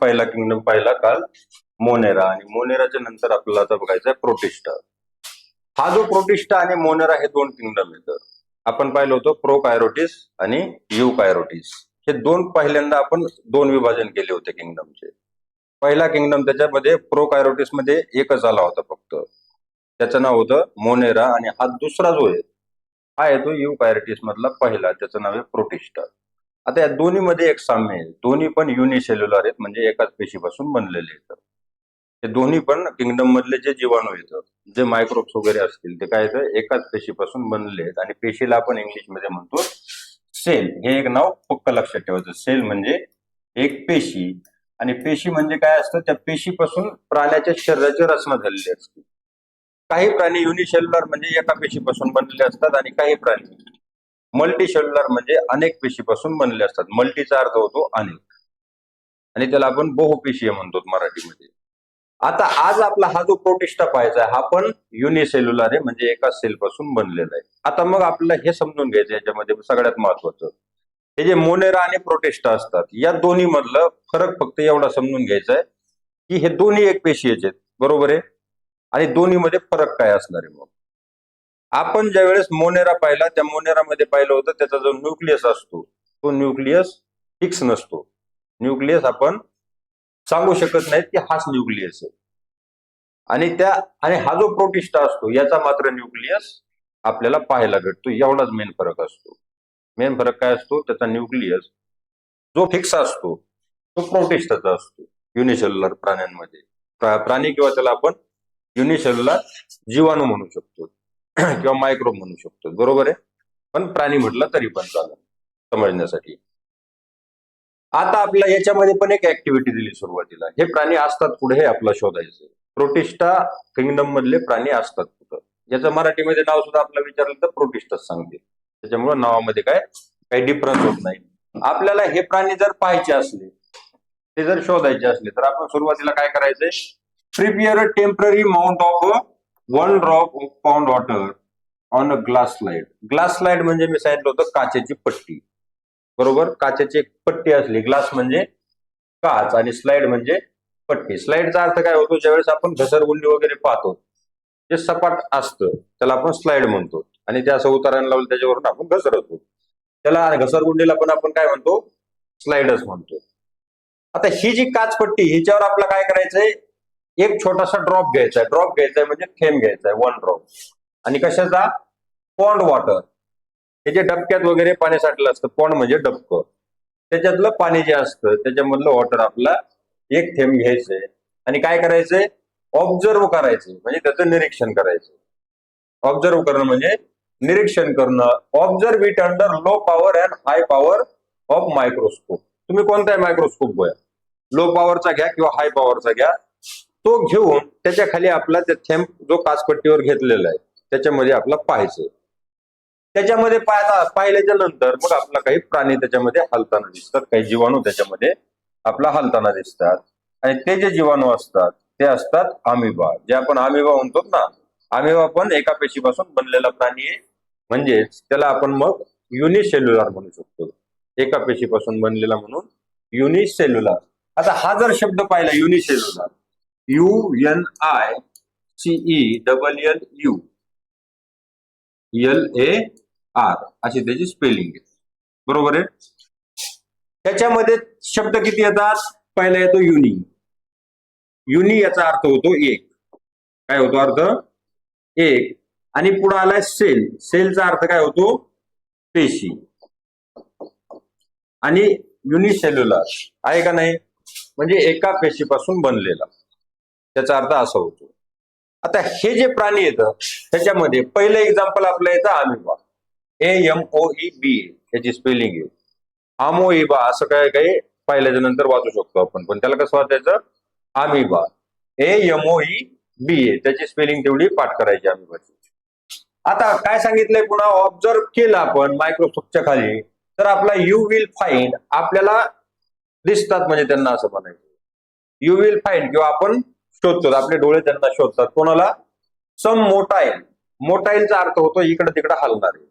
पहिला किंगडम पाहिला काल मोनेरा आणि मोनेराच्या नंतर आपल्याला आता बघायचं आहे प्रोटिस्टा. हा जो प्रोटिस्टा आणि मोनेरा हे दोन किंगडम आहेत. आपण पाहिलं होतं प्रो कायरोटिस आणि यू कायरोटिस हे दोन पहिल्यांदा आपण दोन विभाजन केले होते किंगडमचे पहिला किंगडम त्याच्यामध्ये प्रो कायरोटिसमध्ये एकच आला होता फक्त. त्याचं नाव होतं मोनेरा आणि हा दुसरा जो आहे हा आहे तो यू कायरोटिस मधला पहिला त्याचं नाव आहे प्रोटिस्टा. आता या दोन्ही मध्ये एक साम्य आहे. दोन्ही पण युनिसेल्युलर आहेत म्हणजे एकाच पेशीपासून बनलेले आहेत. ते दोन्ही पण किंगडम मधले जे जीवाणू येतात जे मायक्रोब्स वगैरे असतील ते काय येतं एकाच पेशीपासून बनलेले आहेत. आणि पेशीला आपण इंग्लिशमध्ये म्हणतो सेल हे एक नाव पक्क लक्षात ठेवायचं. सेल म्हणजे एक पेशी. आणि पेशी म्हणजे काय असतं? त्या पेशीपासून प्राण्याच्या शरीराची रचना झालेली असते. काही प्राणी युनिसेल्युलर म्हणजे एका पेशीपासून बनलेले असतात आणि काही प्राणी मल्टी सेल्युलर म्हणजे अनेक पेशीपासून बनले असतात. मल्टीचा अर्थ होतो अनेक. आणि त्याला आपण बहुपेशीय म्हणतो मराठीमध्ये. आता आज आपला हा जो प्रोटिस्टा पाहायचा आहे हा पण युनिसेल्युलर आहे म्हणजे एका सेल पासून बनलेला आहे. आता मग आपल्याला हे समजून घ्यायचं याच्यामध्ये सगळ्यात महत्वाचं हे जे मोनेरा आणि प्रोटेस्टा असतात या दोन्ही मधलं फरक फक्त एवढा समजून घ्यायचा आहे की हे दोन्ही एक पेशीयचे आहेत. बरोबर आहे? आणि दोन्हीमध्ये फरक काय असणार आहे मग? आपण ज्या वेळेस मोनेरा पाहिला त्या मोनेरामध्ये पाहिलं होतं त्याचा जो न्यूक्लियस असतो तो न्यूक्लियस फिक्स नसतो. न्यूक्लियस आपण सांगू शकत नाहीत की हाच न्यूक्लियस आहे. आणि त्या आणि हा जो प्रोटिस्टा असतो याचा मात्र न्यूक्लियस आपल्याला पाहायला भेटतो. एवढाच मेन फरक असतो. मेन फरक काय असतो? त्याचा न्यूक्लियस जो फिक्स असतो तो प्रोटिस्टाचा असतो युनिसेल्युलर प्राण्यांमध्ये. प्रा- प्राणी किंवा त्याला आपण युनिसेल्युलर जीवाणू म्हणू शकतो. किंवा मायक्रोब म्हणू शकतो बरोबर आहे? पण प्राणी म्हटलं तरी पण चालेल. समजण्यासाठी. आता आपल्या याच्यामध्ये पण एक ऍक्टिव्हिटी दिली सुरुवातीला. हे प्राणी असतात पुढे हे आपलं शोधायचं. प्रोटिस्टा किंगडम मधले प्राणी असतात कुठं? याचं मराठीमध्ये नाव सुद्धा आपलं विचारलं तर प्रोटिस्टाच सांगते. त्याच्यामुळे नावामध्ये काय? काही डिफरन्स होत नाही. आपल्याला हे प्राणी जर पाहायचे असले ते जर शोधायचे असले तर आपण सुरुवातीला काय करायचंय? Prepare temporary mount of one drop of pond water on a glass slide glass slide म्हणजे मी सांगितलं होतं काचेची पट्टी. बरोबर? काचेची एक पट्टी असली. ग्लास म्हणजे काच आणि स्लाइड म्हणजे पट्टी. स्लाइडचा अर्थ काय होतो? ज्यावेळेस आपण घसरगुंडी वगैरे पाहतो जे सपाट असतं त्याला आपण स्लाइड म्हणतो. आणि ते असं उतारायला लावलं त्याच्यावरून आपण घसरतो. त्याला घसरगुंडीला पण आपण काय म्हणतो? स्लाइडच म्हणतो. आता ही जी काचपट्टी हिच्यावर आपलं काय करायचंय? एक छोटासा ड्रॉप घ्यायचा आहे ड्रॉप घ्यायचा आहे म्हणजे थेंब घ्यायचा आहे वन ड्रॉप आणि कशाचा? पॉन्ड वॉटर हे जे डबक्यात वगैरे पाणी साठलं असतं पॉन्ड म्हणजे डबकं. त्याच्यातलं पाणी जे असतं त्याच्यामधलं वॉटर आपला एक थेंब घ्यायचंय. आणि काय करायचंय? ऑब्झर्व करायचं म्हणजे त्याचं निरीक्षण करायचं ऑब्झर्व करणं म्हणजे निरीक्षण करणं. Observe it under low power and high power of microscope तुम्ही कोणताही मायक्रोस्कोप घ्या लो पॉवरचा घ्या किंवा हाय पॉवरचा घ्या. तो घेऊन त्याच्याखाली आपला ते थेंब जो काचपट्टीवर घेतलेला आहे त्याच्यामध्ये आपला पाहायचं त्याच्यामध्ये पाहता पाहिल्याच्या नंतर मग आपला काही प्राणी त्याच्यामध्ये हलताना दिसतात काही जीवाणू त्याच्यामध्ये आपला हलताना दिसतात. आणि ते जे जीवाणू असतात ते असतात आमिबा जे आपण आमिबा म्हणतो ना आमिबा पण एका पेशीपासून बनलेला प्राणी आहे. म्हणजेच त्याला आपण मग युनिसेल्युलर म्हणू शकतो. एका पेशीपासून बनलेला म्हणून युनिसेल्युलर आता हा जर शब्द पाहिला unicellular U N I C E double L U L A R अशी त्याची स्पेलिंग आहे. बरोबर आहे? त्याच्यामध्ये शब्द किती येतात? पहिला येतो युनी युनी याचा अर्थ होतो एक. काय होतो अर्थ? एक. आणि पुढे आलाय सेल सेलचा अर्थ काय होतो? पेशी. आणि युनिसेल्युलर आहे का नाही? म्हणजे एका पेशीपासून बनलेला. त्याचा अर्थ असा होतो. आता हे जे प्राणी येतं त्याच्यामध्ये पहिलं एक्झाम्पल आपलं येतं आमिबा ए एम ओ ई बी याची स्पेलिंग आहे. आमोइबा असं काय काही पाहिल्याच्या नंतर वाचू शकतो आपण पण त्याला कसं वाचायचं? आमिबा ए एम ओ ई बी ए त्याची स्पेलिंग तेवढी पाठ करायची आमिबाची आता काय सांगितलंय पुन्हा? ऑब्झर्व केलं आपण मायक्रोस्कोपच्या खाली तर आपला यू विल फाइंड आपल्याला दिसतात म्हणजे त्यांना असं म्हणायचं. यू विल फाइंड किंवा आपण शोधतो आपले डोळे त्यांना शोधतात. कोणाला? सम मोटाईल. मोटाईलचा अर्थ होतो इकडे तिकडे हलणारे.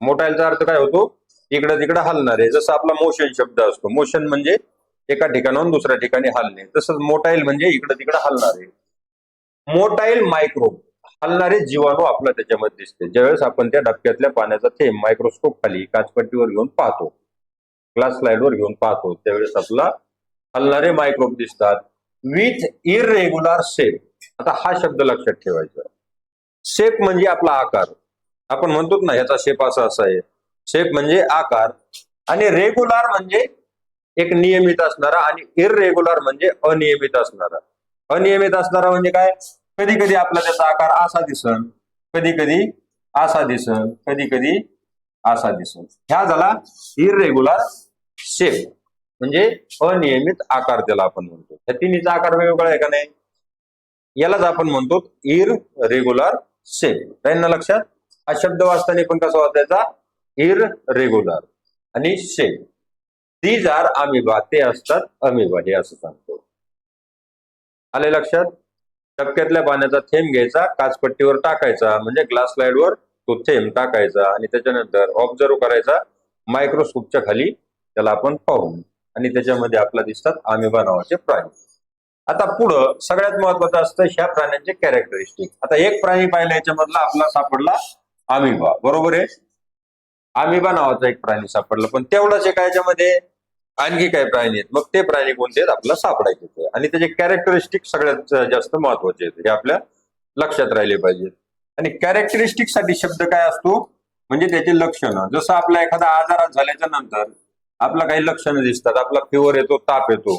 मोटाईलचा अर्थ काय होतो? इकडे तिकडे हलणारे. जसं आपला मोशन शब्द असतो. मोशन म्हणजे एका ठिकाणाहून दुसऱ्या ठिकाणी हलणे. तसंच मोटाईल म्हणजे इकडे तिकडे हलणारे. मोटाईल मायक्रोब हलणारे जीवाणू आपला त्याच्यामध्ये दिसते. ज्यावेळेस आपण त्या डबक्यातल्या पाण्याचा थेंब मायक्रोस्कोप खाली काचपट्टीवर घेऊन पाहतो. ग्लास स्लाइडवर घेऊन पाहतो. त्यावेळेस आपला हलणारे मायक्रोब दिसतात. विथ इरेग्युलर शेप आता हा शब्द लक्षात ठेवायचा. शेप म्हणजे आपला आकार. आपण म्हणतो ना ह्याचा शेप असा असा आहे. शेप म्हणजे आकार आणि रेग्युलर म्हणजे एक नियमित असणारा आणि इरेग्युलर म्हणजे अनियमित असणारा. अनियमित असणारा म्हणजे काय? कधी कधी आपला त्याचा आकार असा दिसन कधी कधी असा दिसन कधी कधी असा दिसन. ह्या झाला इरेग्युलर शेप म्हणजे अनियमित आकार त्याला आपण म्हणतो. त्या तिन्हीचा आकार वेगवेगळा आहे का नाही? यालाच आपण म्हणतो इर रेग्युलर शेप ना लक्षात? हा शब्द वाचताना पण कसा वाचायचा? इर रेग्युलर आणि शेप दीज आर अमिबा ते असतात अमिबा हे असं सांगतो. आले लक्षात? टपक्यातल्या पाण्याचा थेंब घ्यायचा काचपट्टीवर टाकायचा म्हणजे ग्लास स्लाइडवर तो थेंब टाकायचा आणि त्याच्यानंतर ऑब्झर्व करायचा मायक्रोस्कोपच्या खाली त्याला आपण पाहू आणि त्याच्यामध्ये आपला दिसतात आमिबा नावाचे प्राणी. आता पुढं सगळ्यात महत्वाचं असतं ह्या प्राण्यांचे कॅरेक्टरिस्टिक आता एक प्राणी पाहिला याच्यामधला आपला सापडला आमिबा बरोबर आहे? आमिबा नावाचा एक प्राणी सापडला. पण तेवढाच एका याच्यामध्ये आणखी काही प्राणी आहेत. मग ते प्राणी कोणते आहेत? आपल्याला सापडायचे ते. आणि त्याचे कॅरेक्टरिस्टिक सगळ्यात जास्त महत्त्वाचे आहेत. हे आपल्या लक्षात राहिले पाहिजेत. आणि कॅरेक्टरिस्टिकसाठी शब्द काय असतो? म्हणजे त्याचे लक्षणं. जसं आपला एखादा आजारात झाल्याच्यानंतर आपला काही लक्षणं दिसतात आपला फिवर येतो ताप येतो.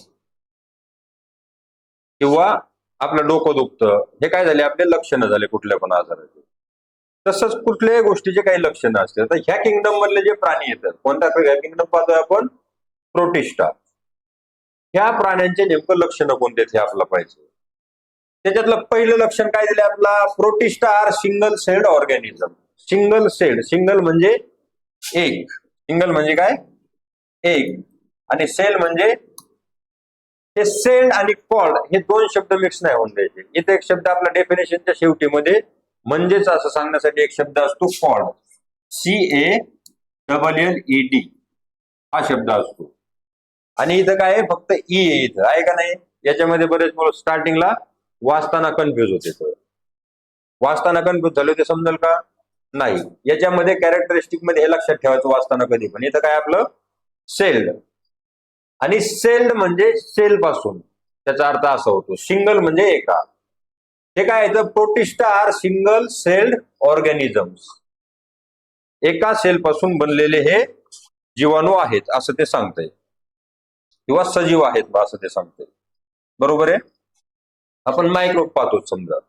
किंवा आपलं डोकं दुखतं. हे काय झाले? आपले लक्षणं झाले कुठल्या पण आजाराचे. तसंच कुठल्याही गोष्टीचे काही लक्षणं असते तर ह्या किंगडम मधले जे प्राणी येतात कोणत्या ह्या किंगडम पाहतोय आपण प्रोटिस्टा ह्या प्राण्यांचे नेमकं लक्षणं कोणते हे आपलं पाहिजे त्याच्यातलं पहिलं लक्षण काय दिलं आपला? Protista are single celled organism single celled single म्हणजे एक. सिंगल म्हणजे काय? एक. आणि सेल म्हणजे हे सेंड आणि कॉल्ड हे दोन शब्द मिक्स नाही होऊन द्यायचे. इथे एक शब्द आपला डेफिनेशनच्या शेवटीमध्ये म्हणजेच असं सांगण्यासाठी एक शब्द असतो called C A double L E D हा शब्द असतो. आणि इथं काय आहे? फक्त ई आहे इथं. आहे का नाही? याच्यामध्ये बरेच मुलं स्टार्टिंगला वाचताना कन्फ्युज होते वाचताना कन्फ्युज झाले ते समजेल का? नाही. याच्यामध्ये कॅरेक्टरिस्टिकमध्ये हे लक्षात ठेवायचं वाचताना कधी पण. इथं काय आपलं? सेल्ड. आणि सेल्ड म्हणजे सेल पासून. त्याचा अर्थ असा होतो सिंगल म्हणजे एका. हे काय येतं? Protista are single celled organisms. एका सेल पासून बनलेले हे जीवाणू आहेत असं ते सांगतंय. किंवा सजीव आहेत बा असं ते सांगतंय. बरोबर आहे? आपण मायक्रोब पाहतो समजा.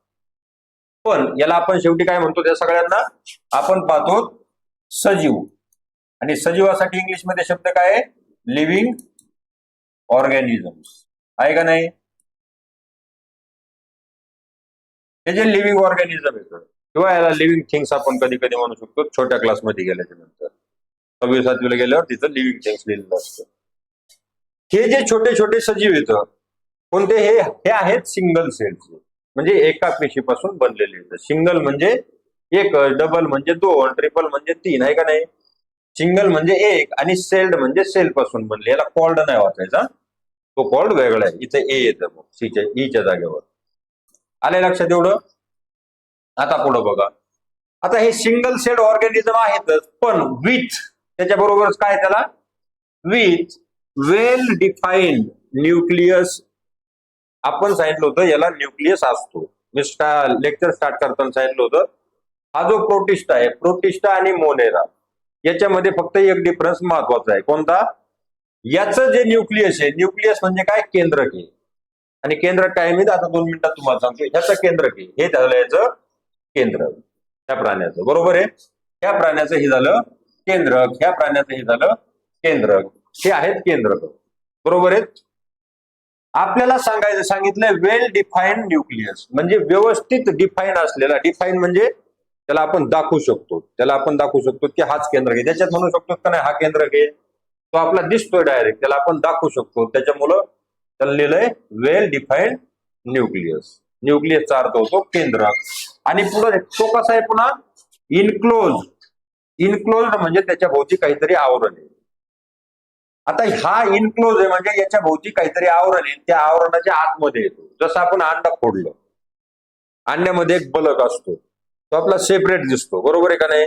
पण याला आपण शेवटी काय म्हणतो त्या सगळ्यांना? आपण पाहतो सजीव. आणि सजीवासाठी इंग्लिशमध्ये शब्द काय आहे? लिव्हिंग ऑर्गॅनिझम्स आहे का नाही? हे जे लिव्हिंग ऑर्गॅनिझम येतं किंवा याला लिव्हिंग थिंग्स आपण कधी कधी म्हणू शकतो छोट्या क्लासमध्ये गेल्याच्यानंतर. सव्वीस सातवीला गेल्यावर तिथं लिव्हिंग थिंग्स लिहिलेलं असतं. हे जे छोटे छोटे सजीव येतं कोणते? हे हे आहेत सिंगल सेल्स म्हणजे एका पेशीपासून बनलेले येतं. सिंगल म्हणजे एक डबल म्हणजे दोन ट्रिपल म्हणजे तीन आहे का नाही? सिंगल म्हणजे एक आणि सेल्ड म्हणजे सेल पासून बनले. याला कॉल्ड नाही वाचायचा तो कॉल्ड वेगळा आहे. इथे ए येतं मग सीच्या ईच्या जागेवर. आले लक्षात एवढं? आता पुढं बघा. आता हे सिंगल सेल ऑर्गॅनिझम आहेतच पण विथ त्याच्या बरोबरच काय त्याला? विथ वेल डिफाईन्ड न्यूक्लियस आपण सांगितलं होतं याला न्यूक्लियस असतो. मी लेक्चर स्टार्ट करताना सांगितलं होतं. हा जो प्रोटिस्टा आहे प्रोटिस्टा आणि मोनेरा याच्यामध्ये फक्त एक डिफरन्स महत्त्वाचा आहे. कोणता? याचं जे न्यूक्लियस आहे न्यूक्लियस म्हणजे काय? केंद्रक आहे आणि केंद्रक काय मी आता दोन मिनिटात तुम्हाला सांगतो ह्याचं केंद्रक आहे हे झालं याचं केंद्र. त्या प्राण्याचं. बरोबर आहे? ह्या प्राण्याचं हे झालं केंद्रक ह्या प्राण्याचं हे झालं केंद्रक हे आहेत केंद्रक बरोबर आहेत आपल्याला सांगायचं सांगितलंय वेल डिफाईन्ड न्यूक्लियस म्हणजे व्यवस्थित डिफाईन असलेला. डिफाईन म्हणजे त्याला आपण दाखवू शकतो. त्याला आपण दाखवू शकतो की हाच केंद्र घे त्याच्यात म्हणू शकतो का नाही हा केंद्र घे तो आपला दिसतोय डायरेक्ट त्याला आपण दाखवू शकतो. त्याच्यामुळं त्याला लिहिलंय वेल डिफाईन्ड न्यूक्लियस. न्यूक्लियसचा अर्थ होतो केंद्र. आणि पुढे तो कसा आहे पुन्हा? इनक्लोज. इनक्लोज म्हणजे त्याच्या भोवती काहीतरी आवरण आहे. आता हा इनक्लोज आहे म्हणजे याच्या भोवती काहीतरी आवरण आहे. त्या आवरणाच्या आतमध्ये येतो. जसं आपण अंडा फोडलं. अंड्यामध्ये एक बलक असतो. तो आपला सेपरेट दिसतो बरोबर आहे का नाही?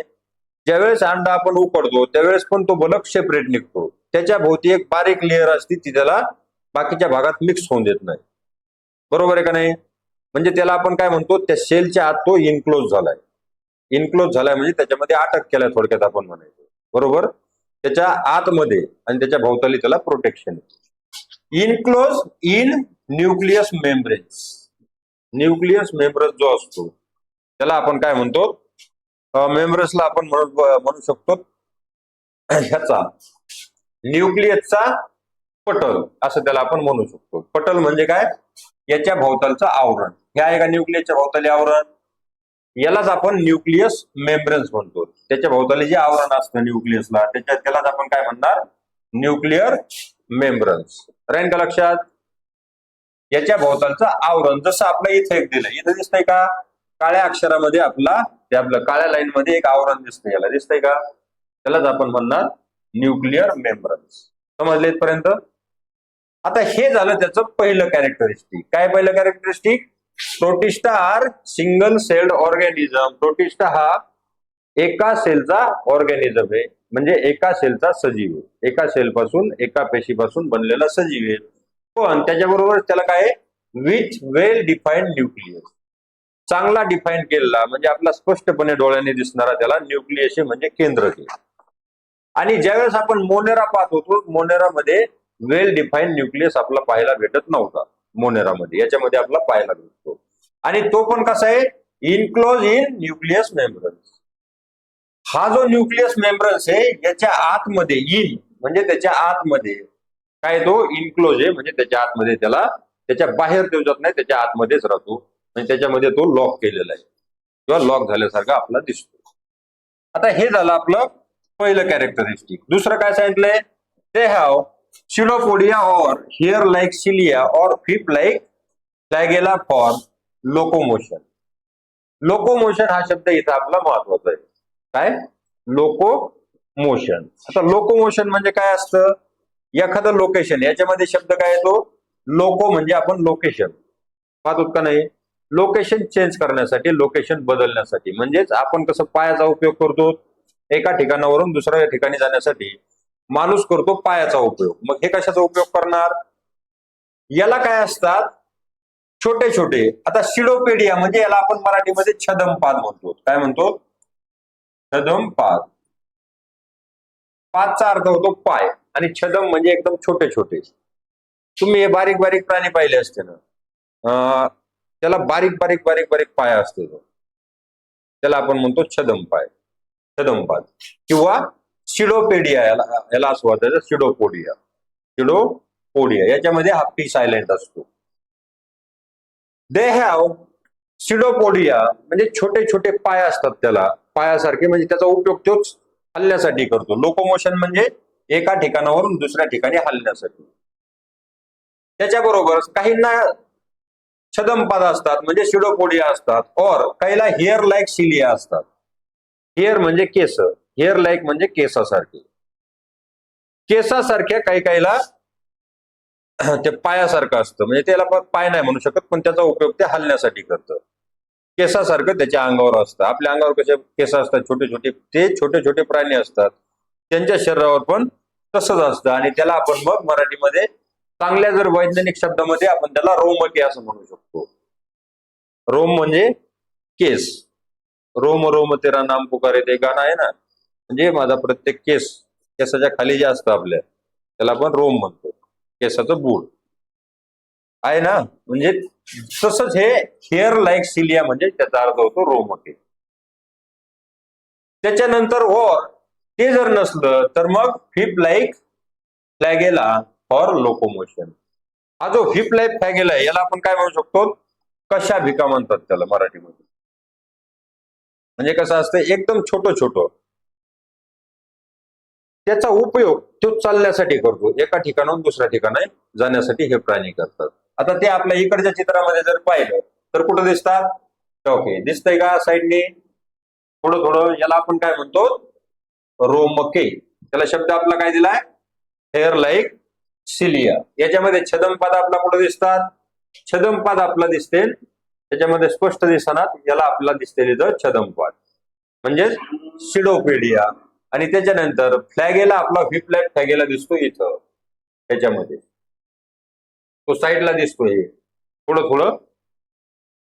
ज्यावेळेस अंडा आपण उकडतो त्यावेळेस पण तो बलक सेपरेट निघतो. त्याच्या भोवती एक बारीक लेअर असते ती त्याला बाकीच्या भागात मिक्स होऊन देत नाही. बरोबर आहे का नाही? म्हणजे त्याला आपण काय म्हणतो त्या सेलच्या आत तो इनक्लोज झालाय. इनक्लोज झालाय म्हणजे त्याच्यामध्ये अटक केलाय थोडक्यात आपण म्हणायचं. बरोबर? त्याच्या आतमध्ये आणि त्याच्या भोवताली त्याला protection enclose in nucleus membrane nucleus membrane जो असतो त्याला आपण काय म्हणतो? मेम्ब्रेसला आपण म्हणू म्हणू शकतो ह्याचा न्यूक्लियसचा पटल असं त्याला आपण म्हणू शकतो. पटल म्हणजे काय? याच्या भोवतालचं आवरण. हे आहे का न्यूक्लियसच्या भोवताली आवरण? यालाच आपण न्यूक्लियस मेम्ब्रेन्स म्हणतो. त्याच्या भोवताली जे आवरण असतं न्यूक्लियसला त्याच्या त्यालाच आपण काय म्हणणार? न्यूक्लिअर मेम्ब्रन्स राहील का लक्षात? याच्या भोवतालचं आवरण. जसं आपलं इथे एक दिलं. इथं दिसतंय का? काळ्या अक्षरामध्ये आपला ते आपलं काळ्या लाईन मध्ये एक आवरण दिसतंय याला. दिसतंय का? त्यालाच आपण म्हणणार न्यूक्लिअर मेम्ब्रन्स समजले इथपर्यंत? आता हे झालं त्याचं पहिलं कॅरेक्टरिस्टिक काय पहिलं characteristic protista are single celled organism protista हा एका सेलचा ऑर्गॅनिझम आहे. म्हणजे एका सेलचा सजीव आहे. एका सेल पासून एका पेशीपासून बनलेला सजीव आहे. पण त्याच्याबरोबर त्याला काय विथ वेल डिफाईन्ड न्यूक्लियस चांगला डिफाईन केलेला म्हणजे आपला स्पष्टपणे डोळ्याने दिसणारा त्याला न्यूक्लियस म्हणजे केंद्र आणि ज्यावेळेस आपण मोनेरा पाहत होतो मोनेरामध्ये वेल डिफाईन न्यूक्लियस आपला पाहायला भेटत नव्हता मोनेरामध्ये. याच्यामध्ये आपला पाहायला भेटतो. आणि तो पण कसा आहे? इनक्लोज इन न्यूक्लियस मेम्ब्रन्स हा जो न्यूक्लियस मेम्ब्रन्स आहे याच्या आतमध्ये इन म्हणजे त्याच्या आतमध्ये काय तो? इनक्लोज आहे म्हणजे त्याच्या आतमध्ये त्याला त्याच्या बाहेर देऊ जात नाही त्याच्या आतमध्येच राहतो. आणि त्याच्यामध्ये तो लॉक केलेला आहे. किंवा लॉक झाल्यासारखा आपला दिसतो. आता हे झालं आपलं पहिलं कॅरेक्टरिस्टिक दुसरं काय सांगितलंय? ते हॅव शिलोपोडिया और हिअर लाईक सिलिया और whip like flagella for locomotion locomotion हा शब्द इथं आपला महत्त्वाचा आहे. काय? लोको मोशन आता लोकोमोशन म्हणजे काय असतं? एखादं लोकेशन याच्यामध्ये शब्द काय येतो लोको म्हणजे आपण लोकेशन पाहतो का नाही? लोकेशन चेंज करण्यासाठी लोकेशन बदलण्यासाठी. म्हणजेच आपण कसं पायाचा उपयोग करतो? एका ठिकाणावरून दुसऱ्या ठिकाणी जाण्यासाठी माणूस करतो पायाचा उपयोग. मग हे कशाचा उपयोग करणार? याला काय असतात? छोटे छोटे. आता सिडोपेडिया म्हणजे याला आपण मराठीमध्ये छदमपाद म्हणतो. काय म्हणतो? छदमपाद. पादचा अर्थ होतो पाय. आणि छदम म्हणजे एकदम छोटे छोटे. तुम्ही हे बारीक बारीक प्राणी पाहिले असते ना. अं, त्याला बारीक बारीक बारीक बारीक पाय असतो तो. त्याला आपण म्हणतो छदम पाय. छदमपाद किंवा सिडोपेडिया याला याला असं वाटायचं सिडोपोडिया सिडोपोडिया याच्यामध्ये हा पी सायलेंट असतो. दे हॅव सिडोपोडिया म्हणजे छोटे छोटे पाय असतात त्याला. पायासारखे म्हणजे त्याचा उपयोग तोच हलण्यासाठी करतो. लोकोमोशन म्हणजे एका ठिकाणावरून दुसऱ्या ठिकाणी हलण्यासाठी. त्याच्याबरोबर काहींना छदमपाद असतात म्हणजे शिडोपोडिया असतात और काहीला हेअर लाईक सिलिया असतात. हेअर म्हणजे केस हेअर लाईक म्हणजे केसासारखे. केसासारख्या काही काहीला ते पायासारखं असतं म्हणजे त्याला पण पाय नाही म्हणू शकत पण त्याचा उपयोग ते हलण्यासाठी करतं. केसासारखं त्याच्या अंगावर असतं. आपल्या अंगावर कसे केस असतात छोटे छोटे ते छोटे छोटे प्राणी असतात. त्यांच्या शरीरावर पण तसंच असतं आणि त्याला आपण मग मराठीमध्ये चांगल्या जर वैज्ञानिक शब्दामध्ये आपण त्याला रोमके असं म्हणू शकतो. रोम म्हणजे केस. रोम रोम तेरा नाम पुकारे ते गाणं आहे ना? म्हणजे माझा प्रत्येक केस केसाच्या खाली जे असतं आपल्या त्याला आपण रोम म्हणतो. केसाचं बूड आहे ना? म्हणजे तसंच हे हेअर लाईक सिलिया म्हणजे त्याचा अर्थ होतो रोमके. त्याच्यानंतर हो ते जर नसलं तर मग whip like flagella for locomotion हा जो हिप लाईफ काय आहे याला आपण काय म्हणू शकतो? कशा भिका म्हणतात त्याला मराठीमध्ये? म्हणजे कसं असतं एकदम छोट छोट त्याचा उपयोग तो चालण्यासाठी करतो. एका ठिकाणाहून दुसऱ्या ठिकाणी जाण्यासाठी हे प्राणी करतात. आता ते आपल्या इकडच्या चित्रामध्ये जर पाहिलं तर कुठं दिसतात? ओके दिसतंय का साईडने? थोडं थोडं याला आपण काय म्हणतो? रोमके. त्याला शब्द आपला काय दिलाय? Hair like cilia. याच्यामध्ये छदमपाद आपला कुठे दिसतात? छदमपाद आपला दिसते त्याच्यामध्ये स्पष्ट दिसणार याला आपला दिसते इथं छदमपाद. म्हणजेच सिडोपेडिया. आणि त्याच्यानंतर फ्लॅगेला आपला व्हिप्लॅट फ्लॅगेला दिसतो इथं. त्याच्यामध्ये. तो साईडला दिसतो हे थोडं थोडं.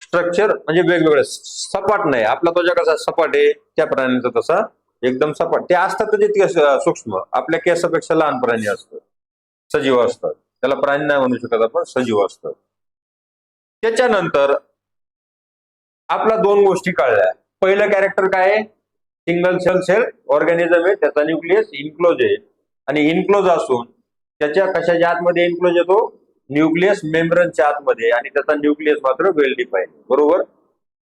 स्ट्रक्चर म्हणजे वेगवेगळं. सपाट नाही. आपला त्वचा कसा सपाट आहे त्या प्राण्यांचा तसा एकदम सपाट. ते असतात तर तितके सूक्ष्म. आपल्या केसापेक्षा लहान प्राणी असतं सजीव असतात. त्याला प्राणी नाही म्हणू शकत आपण सजीव असतात. त्याच्यानंतर आपला दोन गोष्टी कळल्या. पहिलं कॅरेक्टर काय आहे? सिंगल सेल सेल ऑर्गॅनिझम आहे त्याचा न्यूक्लियस इन्क्लोज आहे. आणि इन्क्लोज असून त्याच्या कशाच्या आतमध्ये इन्क्लोज येतो? न्यूक्लियस मेम्ब्रनच्या आतमध्ये. आणि त्याचा न्यूक्लियस मात्र वेल डिफाईन बरोबर?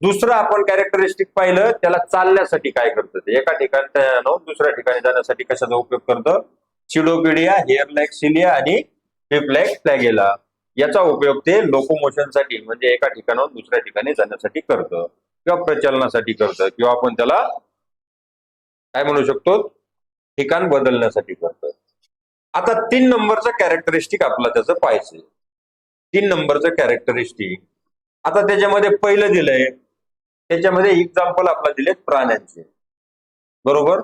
दुसरं आपण कॅरेक्टरिस्टिक पाहिलं त्याला चालण्यासाठी काय करतं ते? एका ठिकाणी दुसऱ्या ठिकाणी जाण्यासाठी कशाचा उपयोग करतं? चिडोपिडिया हेअर लाईक सिलिया आणि हिपलाईक फ्लॅगेला याचा उपयोग ते लोकोमोशनसाठी म्हणजे एका ठिकाणाहून दुसऱ्या ठिकाणी जाण्यासाठी करतं किंवा प्रचलनासाठी करतं किंवा आपण त्याला काय म्हणू शकतो? ठिकाण बदलण्यासाठी करतं. आता तीन नंबरचं कॅरेक्टरिस्टिक आपला त्याचं पाहिजे तीन नंबरचं कॅरेक्टरिस्टिक आता त्याच्यामध्ये पहिलं दिलंय. त्याच्यामध्ये एक्झाम्पल आपला दिलेत प्राण्यांचे. बरोबर?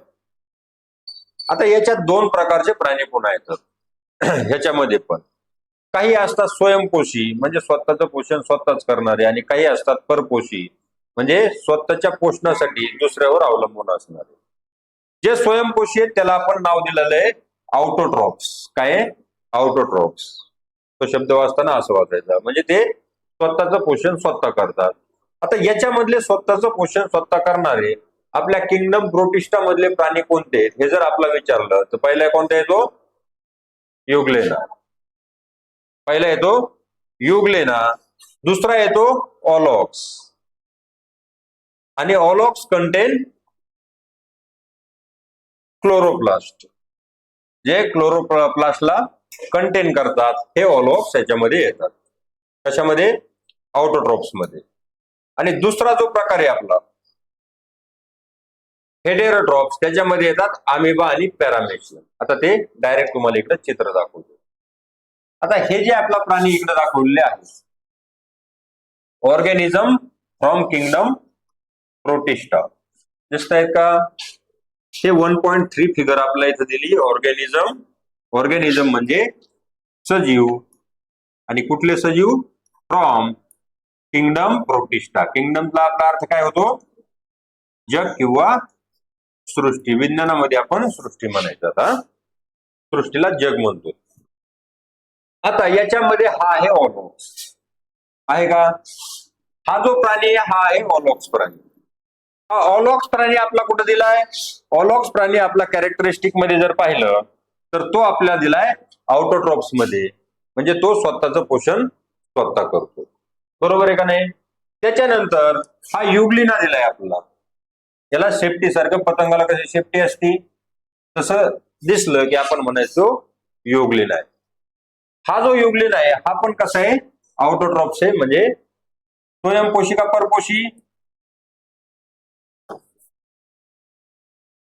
आता याच्यात दोन प्रकारचे प्राणी पुन्हा येतात. ह्याच्यामध्ये पण. काही असतात स्वयंपोषी म्हणजे स्वतःचं पोषण स्वतःच करणारे आणि काही असतात परपोषी म्हणजे स्वतःच्या पोषणासाठी दुसऱ्यावर अवलंबून असणारे. जे स्वयंपोषी आहेत त्याला आपण नाव दिलेलं आहे आउटोट्रॉप्स काय आउटोट्रॉप्स तो शब्द वाचताना असं वाचायचा. म्हणजे ते स्वतःचं पोषण स्वतः करतात. आता याच्यामधले स्वतःचं पोषण स्वतः करणारे आपल्या किंगडम प्रोटिस्टा मधले प्राणी कोणते आहेत? हे जर आपला विचारलं तर पहिला कोणता येतो? युगलेना. पहिला येतो युगलेना. दुसरा येतो ऑलॉक्स. आणि ऑलॉक्स कंटेन क्लोरोप्लास्ट जे क्लोरोप्लास्टला कंटेन करतात हे ऑलॉक्स याच्यामध्ये येतात. कशामध्ये? आउटोट्रॉप्समध्ये. आणि दुसरा जो प्रकार आहे आपला हेडेरोट्रॉप्स त्याच्यामध्ये येतात अमिबा आणि पॅरामेशियम आता ते डायरेक्ट तुम्हाला इकडे चित्र दाखवतो. आता हे जे आपला प्राणी इकडे दाखवलेले आहे ऑर्गॅनिझम फ्रॉम किंगडम प्रोटिस्टा दिसत आहेत का? हे वन पॉईंट थ्री फिगर आपल्या इथं दिली ऑर्गॅनिझम ऑर्गॅनिझम म्हणजे सजीव. आणि कुठले सजीव? फ्रॉम किंगडम प्रोटिस्टा किंगडमचा आपला अर्थ काय होतो? जग किंवा सृष्टी विज्ञानामध्ये आपण सृष्टी म्हणायचं आता. सृष्टीला जग म्हणतो. आता याच्यामध्ये हा आहे ऑलॉक्स. आहे का? हा जो प्राणी आहे हा आहे ऑलॉक्स प्राणी. हा ऑलॉक्स प्राणी आपला कुठं दिलाय? ऑलॉक्स प्राणी आपला कॅरेक्टरिस्टिकमध्ये जर पाहिलं तर तो आपल्याला दिलाय आउटोट्रॉप्समध्ये. म्हणजे तो स्वतःचं पोषण स्वतः करतो. बरोबर आहे का नाही? त्याच्यानंतर हा युगलिना दिलाय आपला याला सेफ्टी सारखं पतंगाला कशी सेफ्टी असती? तसं दिसलं की आपण म्हणायचो युगलिन आहे. हा जो युगलिन आहे हा पण कसा आहे? आउटोट्रॉप्स आहे म्हणजे स्वयंपोषी का परपोषी.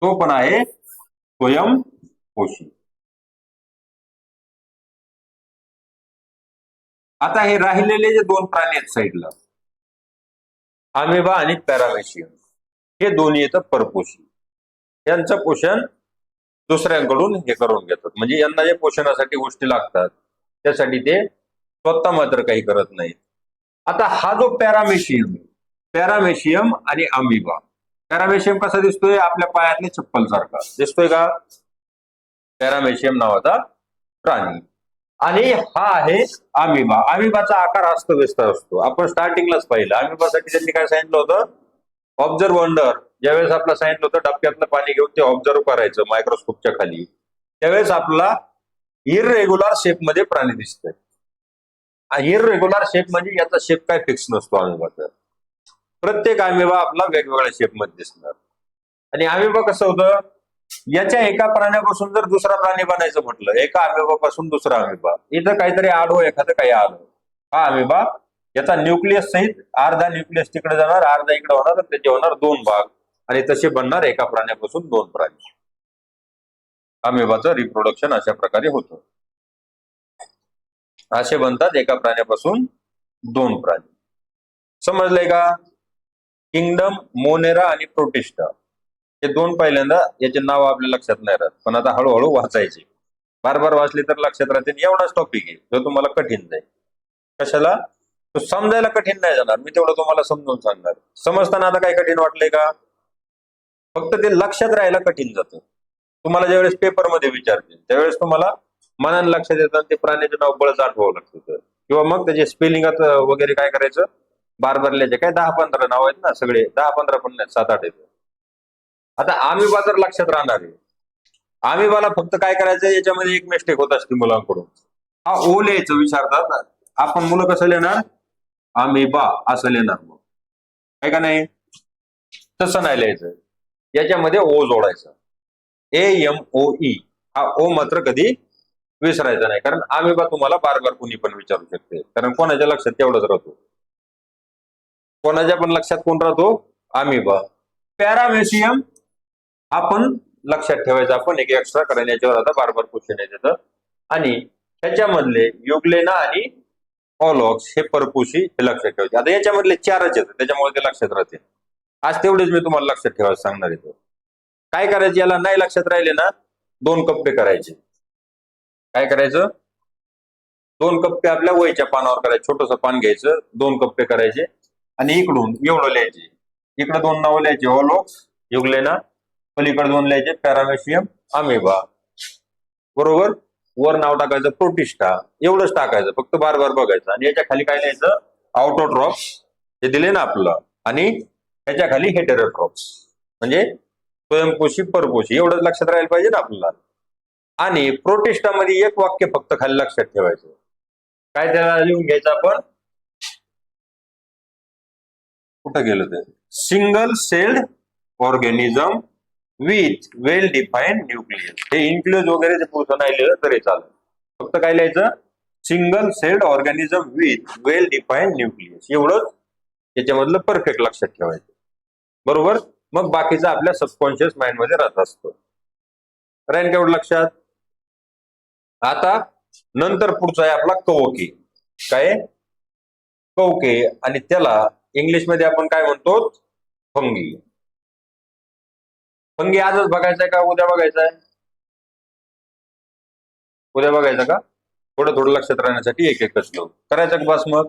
तो पण आहे स्वयंपोषी. आता हे राहिलेले जे दोन प्राणी आहेत साईडला आमेबा आणि पॅरामेशियम. हे दोन्ही येतात परपोषी. यांचं पोषण दुसऱ्यांकडून हे करून घेतात. म्हणजे यांना जे पोषणासाठी गोष्टी लागतात त्यासाठी ते स्वतः मात्र काही करत नाहीत. आता हा जो पॅरामेशियम पॅरामेशियम आणि अमिबा. पॅरामेशियम कसा दिसतोय? आपल्या पायातले चप्पल सारखा. दिसतोय का? पॅरामेशियम नावाचा प्राणी. आणि हा आहे अमिबा. अमिबाचा आकार अस्तव्यस्त असतो. आपण स्टार्टिंगलाच पाहिलं. अमिबासाठी त्यांनी काय सांगितलं होतं? ऑब्झर्व अंडर ज्यावेळेस आपलं सांगितलं होतं डबक्यातलं पाणी घेऊन ते ऑब्झर्व करायचं मायक्रोस्कोपच्या खाली. त्यावेळेस आपला इरेग्युलर शेपमध्ये प्राणी दिसतंय. इरेग्युलर शेप म्हणजे याचा शेप काय फिक्स नसतो आम्ही प्रत्येक अमिबा आपला वेगवेगळ्या शेपमध्ये दिसणार. आणि अमिबा कसं होतं याच्या एका प्राण्यापासून जर दुसरा प्राणी बनायचं म्हटलं एका अमिबापासून दुसरा अमिबा इथं काहीतरी आढो एखादं काही आलं. हा अमिबा याचा न्यूक्लियस सहित अर्धा न्यूक्लियस तिकडे जाणार अर्धा इकडे होणार आणि त्याचे होणार दोन भाग. आणि तसे बनणार एका प्राण्यापासून दोन प्राणी. अमेबाचं रिप्रोडक्शन अशा प्रकारे होतं. असे बनतात एका प्राण्यापासून दोन प्राणी. समजलंय का? किंगडम मोनेरा आणि प्रोटिस्टा हे दोन पहिल्यांदा याचे नाव आपल्या लक्षात नाही राहत पण आता हळूहळू वाचायचे. बार बार वाचले तर लक्षात राहते एवढाच टॉपिक आहे जो तुम्हाला कठीण जाईल. कशाला? तो समजायला कठीण नाही जाणार. मी तेवढं तुम्हाला समजून सांगणार. समजताना आता काय कठीण वाटलंय का? फक्त ते लक्षात राहायला कठीण जातं. तुम्हाला ज्यावेळेस पेपरमध्ये विचारतील त्यावेळेस तुम्हाला मनाने लक्षात येतं ते प्राण्याचं नाव बळच आठवावं लागतं किंवा मग त्याचे स्पेलिंगात वगैरे काय करायचं? बारबरल्याचे काय दहा पंधरा नाव आहेत ना सगळे? दहा पंधरा पण नाही सात आठ आहेत. आता आमिबा तर लक्षात राहणार आहे मला फक्त काय करायचं? याच्यामध्ये एक मिस्टेक होत असते मुलांकडून. हा ओ लिहायचं विचारतात. आपण मुलं कसं लिहिणार आमिबा असं लिहिणार मग. काय का नाही? तसं नाही लिहायचं. याच्यामध्ये ओ जोडायचं. A M O E. हा ओ मात्र कधी विसरायचा नाही. कारण आमिबा तुम्हाला बार बार कुणी पण विचारू शकते. कारण कोणाच्या लक्षात तेवढंच राहतो. कोणाच्या पण लक्षात कोण राहतो? आमिबा पॅरामेशियम आपण लक्षात ठेवायचं. आपण एक एक्स्ट्रा कारण याच्यावर आता बार बार क्वेश्चन येत आणि ह्याच्यामधले युगलेना आणि ऑलॉक्स हे परपुशी हे लक्षात ठेवायचे. आता याच्यामधले चारच येतात त्याच्यामुळे ते लक्षात राहते आज तेवढेच मी तुम्हाला लक्षात ठेवायला सांगणार आहे. काय करायचं? याला नाही लक्षात राहिले ना दोन कप्पे करायचे. काय करायचं? दोन कप्पे आपल्या वयच्या पानावर करायचे. छोटस पान घ्यायचं दोन कप्पे करायचे आणि इकडून एवढं लिहायचे. इकडे दोन नावं लिहायचे ऑलॉक्स युगलेना पलीकडे दोन लिहायचे पॅरामेशियम अमेबा बरोबर? वर नाव टाकायचं प्रोटिस्टा एवढंच टाकायचं फक्त बार बार बघायचं. आणि याच्या खाली काय लिहायचं? आउटोट्रॉप्स हे दिले ना आपलं. आणि त्याच्याखाली हेटेरोट्रॉप्स म्हणजे स्वयंपोषी परपोषी एवढंच लक्षात राहायला पाहिजे ना आपल्याला. आणि प्रोटिस्टामध्ये एक वाक्य फक्त खाली लक्षात ठेवायचं. काय त्याला लिहून घ्यायचं आपण? कुठं गेलो ते? Single celled organism with well defined nucleus हे इन्क्लूज वगैरे पुढचं नाही लिहिलं तरी चालेल. फक्त काय लिहायचं? Single celled organism with well defined nucleus एवढंच याच्यामधलं परफेक्ट लक्षात ठेवायचं. बरोबर? मग बाकीचं आपल्या सबकॉन्शियस माइंडमध्ये राहत असतो. राहील केवढं लक्षात? आता नंतर पुढचा आहे आपला कवके. काय? कवके. आणि त्याला इंग्लिशमध्ये आपण काय म्हणतो? फंगी फंगी आजच बघायचंय का? उद्या बघायचंय? उद्या बघायचं का? थोडं थोडं लक्षात राहण्यासाठी एक एकच घेऊ करायचं का बस मग?